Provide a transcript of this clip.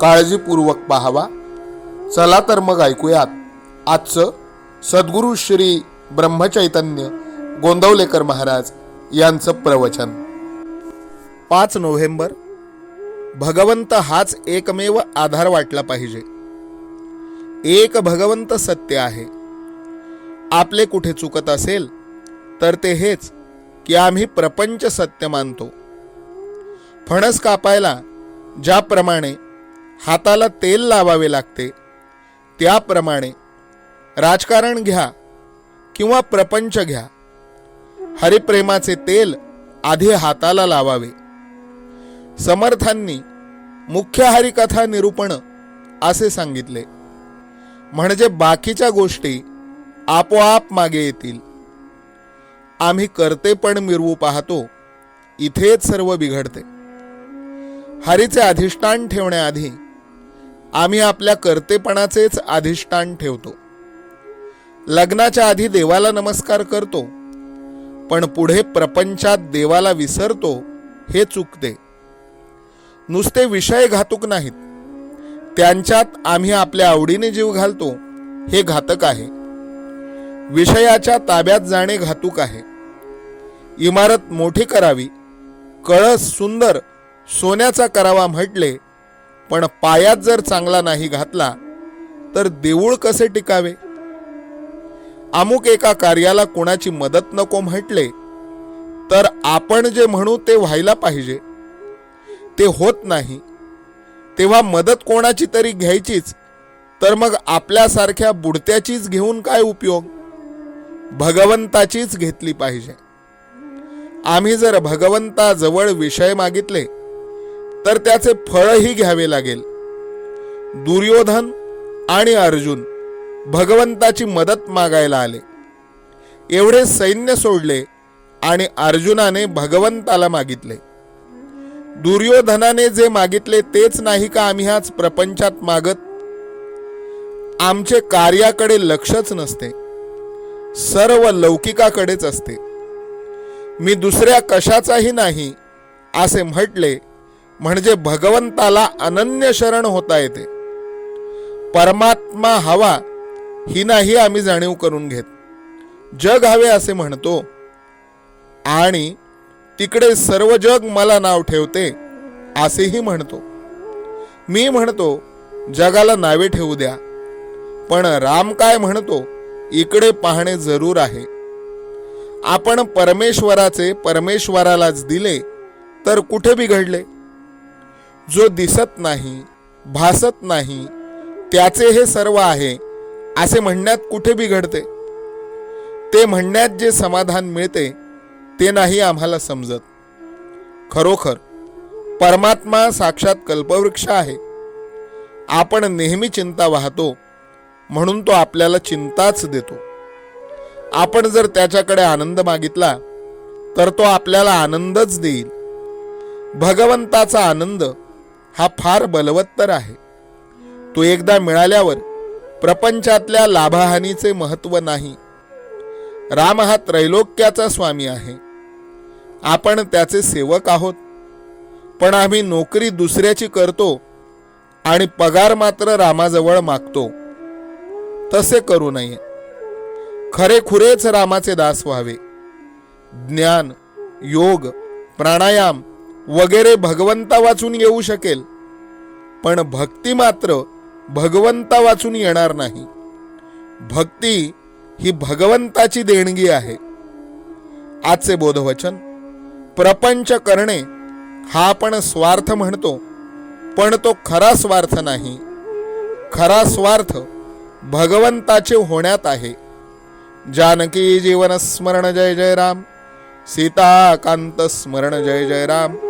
काळजीपूर्वक पाहावा. चला तर मग ऐकूयात. आजचं सद्गुरू श्री ब्रह्मचैतन्य गोंदवलेकर महाराज यांचं प्रवचन. पाच नोव्हेंबर. भगवंत हाच एकमेव आधार वाटला पाहिजे. एक भगवंत सत्य आहे. आपले कुठे चुकत असेल तर ते हेच की आम्ही प्रपंच सत्य मानतो. फणस कापायला ज्याप्रमाणे हाताला तेल लावावे लागते. त्याप्रमाणे राजकारण घ्या किंवा प्रपंच घ्या. हरिप्रेमाचे तेल आधी हाताला लावावे. समर्थांनी मुख्य हरिकथा निरूपण असे सांगितले. म्हणजे बाकीच्या गोष्टी आपोआप मागे येतील. आम्ही करते पण मिरवू पाहतो इथेच सर्व बिघडते. हरीचे अधिष्ठान ठेवण्याआधी आम्ही आपल्या कर्तेपणाचेच अधिष्ठान ठेवतो. लग्नाच्या आधी देवाला नमस्कार करतो पण पुढे प्रपंचात देवाला विसरतो हे चुकते. नुसते विषय घातक नाहीत. त्यांच्यात आम्ही आपल्या आवडीने जीव घालतो हे घातक आहे. विषयाच्या ताब्यात जाणे घातूक आहे. इमारत मोठी करावी कळस सुंदर सोन्याचा करावा म्हटले पण पायात जर चांगला नाही घातला तर देऊळ कसे टिकावे? अमुक एका कार्याला कोणाची मदत नको म्हटले तर आपण जे म्हणू ते व्हायला पाहिजे. ते होत नाही. तेव्हा मदत कोणाची तरी घ्यायचीच तर मग आपल्यासारख्या बुडत्याचीच घेऊन काय उपयोग? भगवंताचीच घेतली पाहिजे. आम्ही जर भगवंताजवळ विषय मागितले तर त्याचे फळही घ्यावे लागेल. दुर्योधन आणि अर्जुन भगवंताची मदत मागायला आले. एवढे सैन्य सोडले आणि अर्जुनाने भगवंताला मागितले. दुर्योधनाने जे मागितले तेच नाही का आम्ही आज प्रपंचात मागत? आमचे कार्याकडे लक्षच नसते. सर्व लौकिकाकडेच असते. मी दुसऱ्या कशाचाही नाही असे म्हटले म्हणजे भगवंताला अनन्य शरण होता येते. परमात्मा हवा ही नाही आम्ही जाणीव करून घेत. जग हवे असे म्हणतो. आणि तिकडे सर्व जग मला नाव ठेवते असेही म्हणतो. मी म्हणतो जगाला नावे ठेवू द्या. पण राम काय म्हणतो इकडे पाहणे जरूर आहे. आपण परमेश्वराचे परमेश्वरालाच दिले तर कुठे बिघडले? जो दिसत नाही भासत नाही त्याचे हे सर्व आहे असे म्हणण्यात कुठे बिघडते? ते म्हणण्यात जे समाधान मिळते ते नाही आम्हाला समजत. खरोखर परमात्मा साक्षात कल्पवृक्ष आहे. आपण नेहमी चिंता वाहतो म्हणून तो आपल्याला चिंताच देतो. आपण जर त्याच्याकडे आनंद मागितला तर तो आपल्याला आनंदच देईल. भगवंताचा आनंद हा फार बलवत्तर आहे. तो एकदा मिळाल्यावर प्रपंचातल्या लाभाहानीचे महत्त्व नाही. राम हा त्रैलोक्याचा स्वामी आहे. आपण त्याचे सेवक आहोत. पण आम्ही नोकरी दुसऱ्याची करतो आणि पगार मात्र रामाजवळ मागतो. तसे करू नये. खरेखुरेच रामाचे दास व्हावे. ज्ञान योग प्राणायाम वगैरे भगवंता वाचून येऊ शकेल. पण भक्ती मात्र भगवंता वाचून येणार नाही. भक्ती ही भगवंताची देणगी आहे. आजचे बोधवचन प्रपंच करणे हा आपण स्वार्थ म्हणतो पण तो खरा स्वार्थ नाही. खरा स्वार्थ भगवंताचे होण्यात आहे. जानकी जीवन स्मरण जय जय राम. सीताकांत स्मरण जय जय राम.